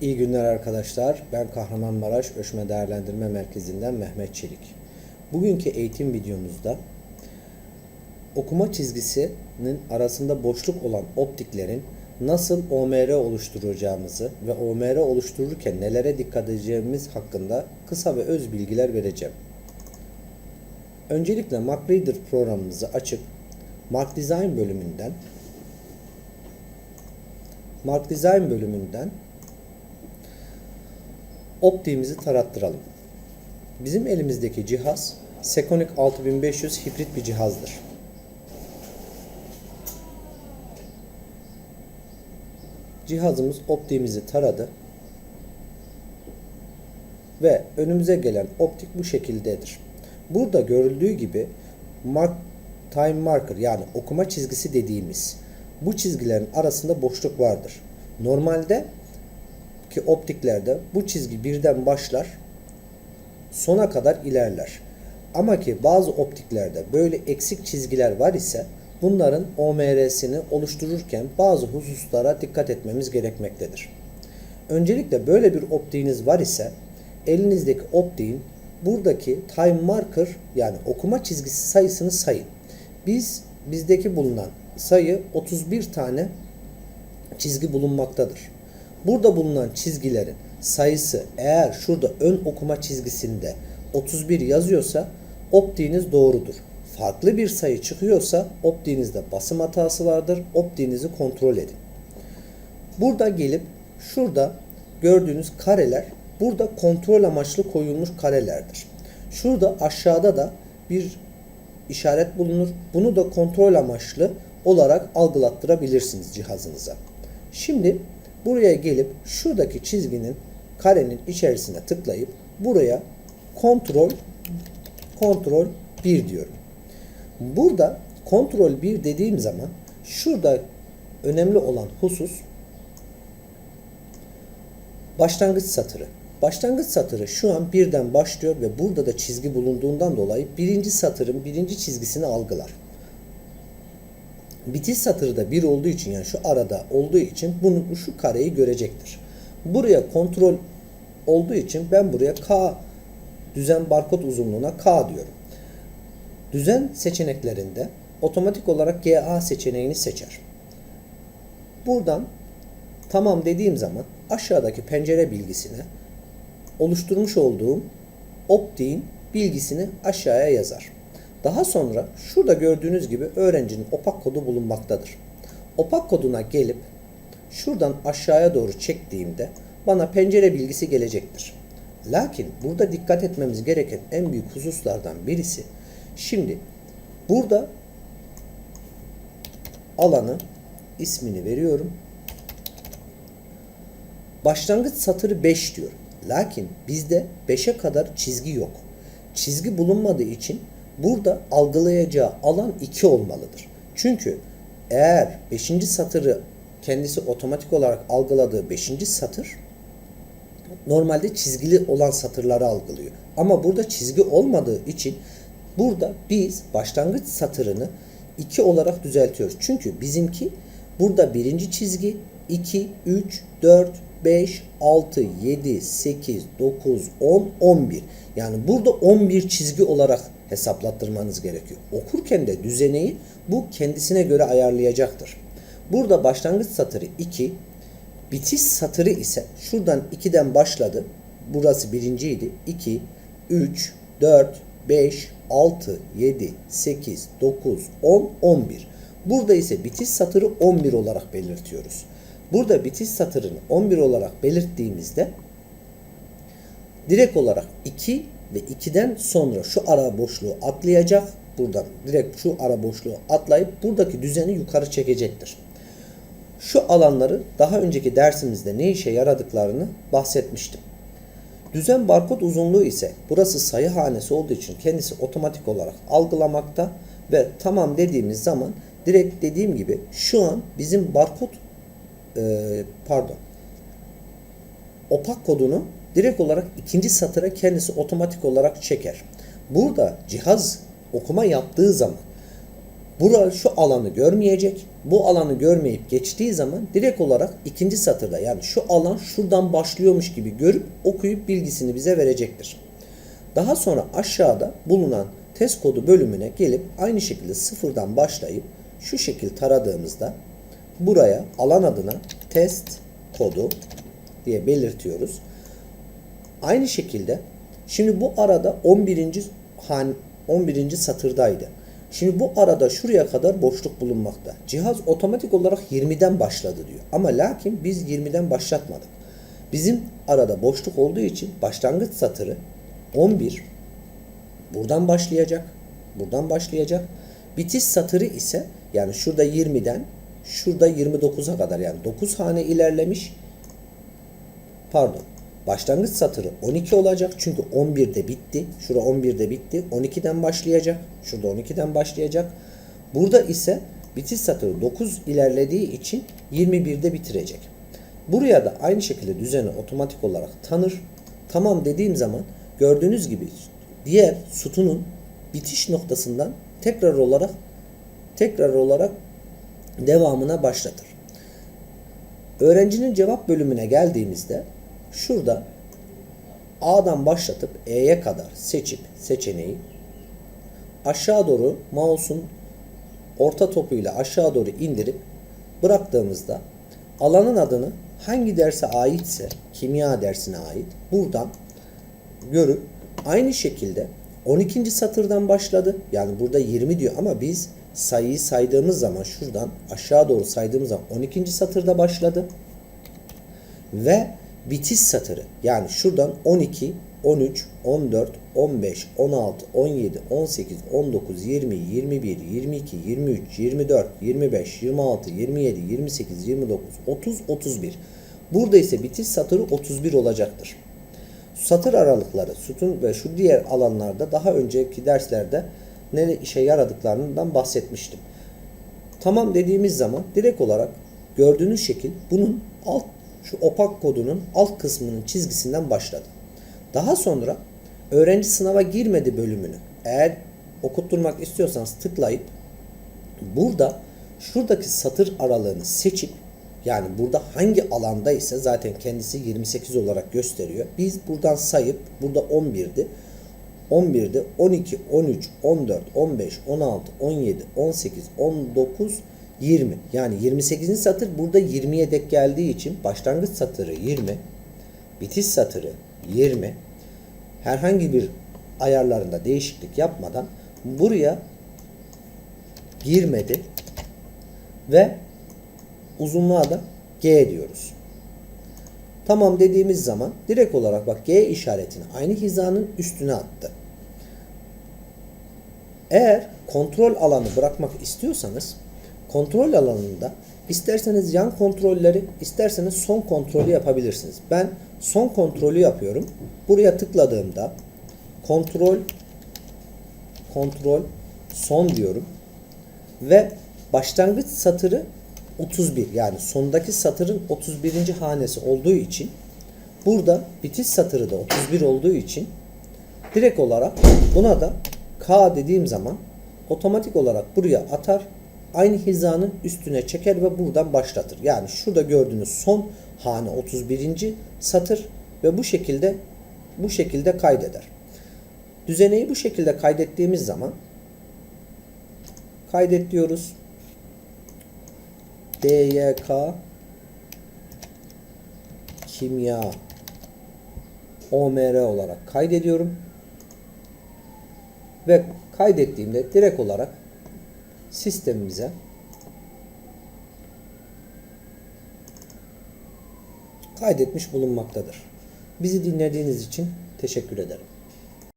İyi günler arkadaşlar. Ben Kahramanmaraş Ölçme Değerlendirme Merkezi'nden Mehmet Çelik. Bugünkü eğitim videomuzda okuma çizgisinin arasında boşluk olan optiklerin nasıl OMR oluşturacağımızı ve OMR oluştururken nelere dikkat edeceğimiz hakkında kısa ve öz bilgiler vereceğim. Öncelikle MacReader programımızı açıp Mark Design bölümünden Mark Design bölümünden optiğimizi tarattıralım. Bizim elimizdeki cihaz Sekonic 6500 hibrit bir cihazdır. Cihazımız optiğimizi taradı ve önümüze gelen optik bu şekildedir. Burada görüldüğü gibi mark, time marker yani okuma çizgisi dediğimiz bu çizgilerin arasında boşluk vardır. Normalde ki optiklerde bu çizgi birden başlar sona kadar ilerler. Ama ki bazı optiklerde böyle eksik çizgiler var ise bunların OMR'sini oluştururken bazı hususlara dikkat etmemiz gerekmektedir. Öncelikle böyle bir optiğiniz var ise elinizdeki optiğin buradaki time marker yani okuma çizgisi sayısını sayın. Biz bizdeki bulunan sayı 31 tane çizgi bulunmaktadır. Burada bulunan çizgilerin sayısı eğer şurada ön okuma çizgisinde 31 yazıyorsa optiğiniz doğrudur. Farklı bir sayı çıkıyorsa optiğinizde basım hatası vardır. Optiğinizi kontrol edin. Burada gelip şurada gördüğünüz kareler burada kontrol amaçlı koyulmuş karelerdir. Şurada aşağıda da bir işaret bulunur. Bunu da kontrol amaçlı olarak algılattırabilirsiniz cihazınıza. Şimdi buraya gelip şuradaki çizginin karenin içerisine tıklayıp buraya kontrol kontrol 1 diyorum. Burada kontrol 1 dediğim zaman şurada önemli olan husus başlangıç satırı. Başlangıç satırı şu an birden başlıyor ve burada da çizgi bulunduğundan dolayı birinci satırın birinci çizgisini algılar. Bitiş satırı da bir olduğu için yani şu arada olduğu için bunu şu kareyi görecektir. Buraya kontrol olduğu için ben buraya K düzen barkod uzunluğuna K diyorum. Düzen seçeneklerinde otomatik olarak GA seçeneğini seçer. Buradan tamam dediğim zaman aşağıdaki pencere bilgisine oluşturmuş olduğum optiğin bilgisini aşağıya yazar. Daha sonra şurada gördüğünüz gibi öğrencinin opak kodu bulunmaktadır. Opak koduna gelip şuradan aşağıya doğru çektiğimde bana pencere bilgisi gelecektir. Lakin burada dikkat etmemiz gereken en büyük hususlardan birisi şimdi burada alanı ismini veriyorum. Başlangıç satırı 5 diyor. Lakin bizde 5'e kadar çizgi yok. Çizgi bulunmadığı için burada algılayacağı alan 2 olmalıdır. Çünkü eğer 5. satırı kendisi otomatik olarak algıladığı 5. satır normalde çizgili olan satırları algılıyor. Ama burada çizgi olmadığı için burada biz başlangıç satırını 2 olarak düzeltiyoruz. Çünkü bizimki burada birinci çizgi 2, 3, 4, 5, 6, 7, 8, 9, 10, 11. Yani burada 11 çizgi olarak hesaplattırmanız gerekiyor. Okurken de düzeneyi bu kendisine göre ayarlayacaktır. Burada başlangıç satırı 2, bitiş satırı ise şuradan 2'den başladı. Burası birinciydi. 2, 3, 4, 5, 6, 7, 8, 9, 10, 11. Burada ise bitiş satırı 11 olarak belirtiyoruz. Burada bitiş satırını 11 olarak belirttiğimizde direkt olarak 2 ve 2'den sonra şu ara boşluğu atlayacak. Buradan direkt şu ara boşluğu atlayıp buradaki düzeni yukarı çekecektir. Şu alanları daha önceki dersimizde ne işe yaradıklarını bahsetmiştim. Düzen barkod uzunluğu ise burası sayı hanesi olduğu için kendisi otomatik olarak algılamakta ve tamam dediğimiz zaman direkt dediğim gibi şu an bizim barkod e, pardon opak kodunu direkt olarak ikinci satıra kendisi otomatik olarak çeker. Burada cihaz okuma yaptığı zaman Bura şu alanı görmeyecek. Bu alanı görmeyip geçtiği zaman direkt olarak ikinci satırda yani şu alan şuradan başlıyormuş gibi görüp okuyup bilgisini bize verecektir. Daha sonra aşağıda bulunan test kodu bölümüne gelip aynı şekilde sıfırdan başlayıp şu şekil taradığımızda buraya alan adına test kodu diye belirtiyoruz. Aynı şekilde şimdi bu arada 11. han 11. satırdaydı. Şimdi bu arada şuraya kadar boşluk bulunmakta. Cihaz otomatik olarak 20'den başladı diyor. Ama lakin biz 20'den başlatmadık. Bizim arada boşluk olduğu için başlangıç satırı 11 buradan başlayacak. Buradan başlayacak. Bitiş satırı ise yani şurada 20'den şurada 29'a kadar yani 9 hane ilerlemiş. Pardon. Başlangıç satırı 12 olacak. Çünkü 11'de bitti. Şurada 11'de bitti. 12'den başlayacak. Şurada 12'den başlayacak. Burada ise bitiş satırı 9 ilerlediği için 21'de bitirecek. Buraya da aynı şekilde düzeni otomatik olarak tanır. Tamam dediğim zaman gördüğünüz gibi diğer sütunun bitiş noktasından tekrar olarak tekrar olarak devamına başlatır. Öğrencinin cevap bölümüne geldiğimizde şurada A'dan başlatıp E'ye kadar seçip seçeneği aşağı doğru mouse'un orta topuyla aşağı doğru indirip bıraktığımızda alanın adını hangi derse aitse kimya dersine ait buradan görüp aynı şekilde 12. satırdan başladı. Yani burada 20 diyor ama biz sayıyı saydığımız zaman şuradan aşağı doğru saydığımız zaman 12. satırda başladı. Ve bitiş satırı yani şuradan 12, 13, 14, 15, 16, 17, 18, 19, 20, 21, 22, 23, 24, 25, 26, 27, 28, 29, 30, 31. Burada ise bitiş satırı 31 olacaktır. Satır aralıkları, sütun ve şu diğer alanlarda daha önceki derslerde ne işe yaradıklarından bahsetmiştim. Tamam dediğimiz zaman direkt olarak gördüğünüz şekil bunun alt şu opak kodunun alt kısmının çizgisinden başladı. Daha sonra öğrenci sınava girmedi bölümünü eğer okutturmak istiyorsanız tıklayıp burada şuradaki satır aralığını seçip yani burada hangi alanda ise zaten kendisi 28 olarak gösteriyor. Biz buradan sayıp burada 11'di. 11'de 12, 13, 14, 15, 16, 17, 18, 19, 20. Yani 28. satır burada 20'ye dek geldiği için başlangıç satırı 20, bitiş satırı 20. Herhangi bir ayarlarında değişiklik yapmadan buraya girmedi ve uzunluğa da G diyoruz. Tamam dediğimiz zaman direkt olarak bak G işaretini aynı hizanın üstüne attı. Eğer kontrol alanı bırakmak istiyorsanız kontrol alanında isterseniz yan kontrolleri isterseniz son kontrolü yapabilirsiniz. Ben son kontrolü yapıyorum. Buraya tıkladığımda kontrol kontrol son diyorum ve başlangıç satırı 31 yani sondaki satırın 31. hanesi olduğu için burada bitiş satırı da 31 olduğu için direkt olarak buna da K dediğim zaman otomatik olarak buraya atar aynı hizanın üstüne çeker ve buradan başlatır. Yani şurada gördüğünüz son hane 31. satır ve bu şekilde bu şekilde kaydeder. Düzeneyi bu şekilde kaydettiğimiz zaman kaydet diyoruz. DYK kimya OMR olarak kaydediyorum. Ve kaydettiğimde direkt olarak sistemimize kaydetmiş bulunmaktadır. Bizi dinlediğiniz için teşekkür ederim.